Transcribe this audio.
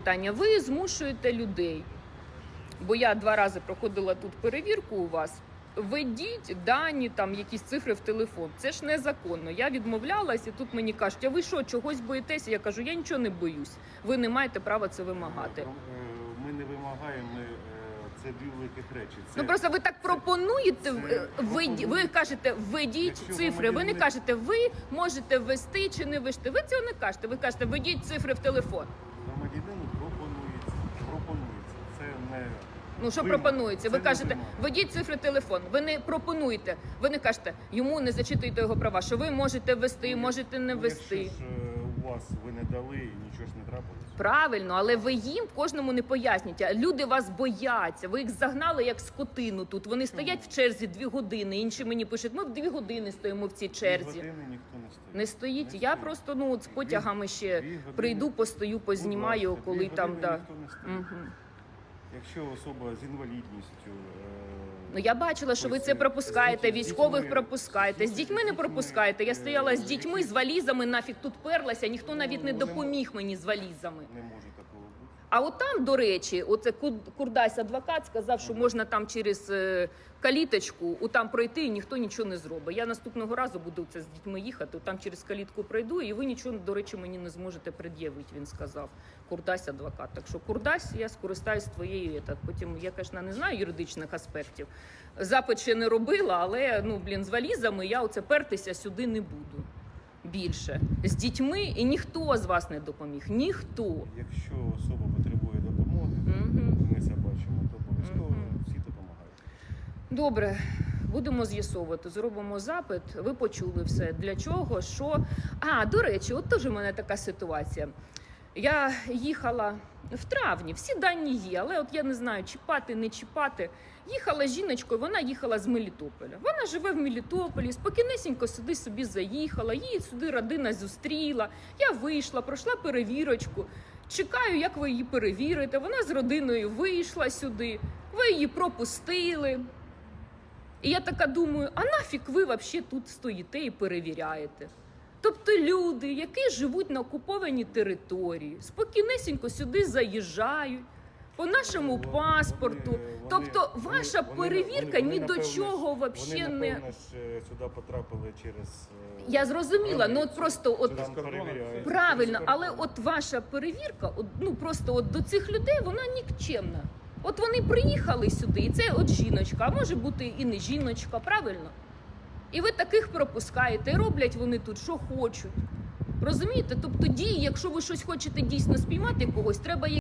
питання. Ви змушуєте людей, бо я два рази проходила тут перевірку у вас. Введіть дані, там якісь цифри в телефон. Це ж незаконно. Я відмовлялась, і тут мені кажуть, а ви що, чогось боїтеся? Я кажу, я нічого не боюсь. Ви не маєте права це вимагати. Е, Ми не вимагаємо, ми, е, це дві великих речі. Це, Ну просто ви так пропонуєте. це е, введі- ви кажете, введіть Якщо цифри. Ви не громадянин- кажете, ви можете ввести чи не ввести. Ви цього не кажете. Ви кажете, введіть цифри в телефон. Громадянину пропонується. Пропонується. Це не Ну що Вимога. пропонується? Ви Це не кажете, вимога. введіть цифри телефон. Ви не пропонуєте. Ви не кажете, йому не зачитуєте його права. Що ви можете ввести, можете не Ну, ввести. Якщо ж е, вас ви не дали і нічого ж не трапилось. Правильно, але ви їм кожному не поясніть. Люди вас бояться. Ви їх загнали як скотину тут. Вони стоять в черзі дві години. Інші мені пишуть, ми в дві години стоїмо в цій Дві черзі. години ніхто не стоїть. Не стоїть. Я просто ну от з потягами ще Дві години. прийду, постою, Будь познімаю, ласка, коли дві там години да. ніхто не стоїть. Угу. Якщо особа з інвалідністю. е, Ну я бачила, що ви це пропускаєте. Військових пропускаєте. З дітьми не пропускаєте. Я стояла з е, дітьми, з валізами, нафіг тут перлася. Ніхто навіть не допоміг мені з валізами. Не можу такого. А от там, до речі, оце Курдась адвокат сказав, що можна там через е, каліточку у там пройти, і ніхто нічого не зробить. Я наступного разу буду це з дітьми їхати. Там через калітку пройду, і ви нічого, до речі, мені не зможете пред'явити. Він сказав. Курдась адвокат. Так що Курдась, я скористаюсь твоєю. етат. Потім я, звісно, не знаю юридичних аспектів. Запит ще не робила, але ну блін, з валізами я оце пертися сюди не буду. Більше з дітьми, і ніхто з вас не допоміг. Ніхто. Якщо особа потребує допомоги, угу. ми це бачимо, то обов'язково угу. всі допомагають. Добре, будемо з'ясовувати. Зробимо запит. Ви почули все. Для чого? Що? А, до речі, от теж у мене така ситуація. Я їхала в травні, всі дані є, але от я не знаю, чіпати, не чіпати. Їхала жіночкою, вона їхала з Мелітополя. Вона живе в Мелітополі, спокійнесенько сюди собі заїхала, її сюди родина зустріла. Я вийшла, пройшла перевірочку. Чекаю, як ви її перевірите. Вона з родиною вийшла сюди, ви її пропустили. І я така думаю, а нафіг ви взагалі тут стоїте і перевіряєте? Тобто люди, які живуть на окупованій території, спокійнесенько сюди заїжджають по нашому Вони- паспорту. вони- тобто вони- ваша вони- перевірка вони- ні вони, до напевно, чого взагалі не. е, сюди потрапили через... е, Я зрозуміла, ну от просто от Правильно, але от ваша перевірка, от, ну просто от до цих людей вона нікчемна. От вони приїхали сюди, і це от жіночка, а може бути і не жіночка, правильно? І ви таких пропускаєте, і роблять вони тут, що хочуть. Розумієте? Тобто дії, якщо ви щось хочете дійсно спіймати когось, треба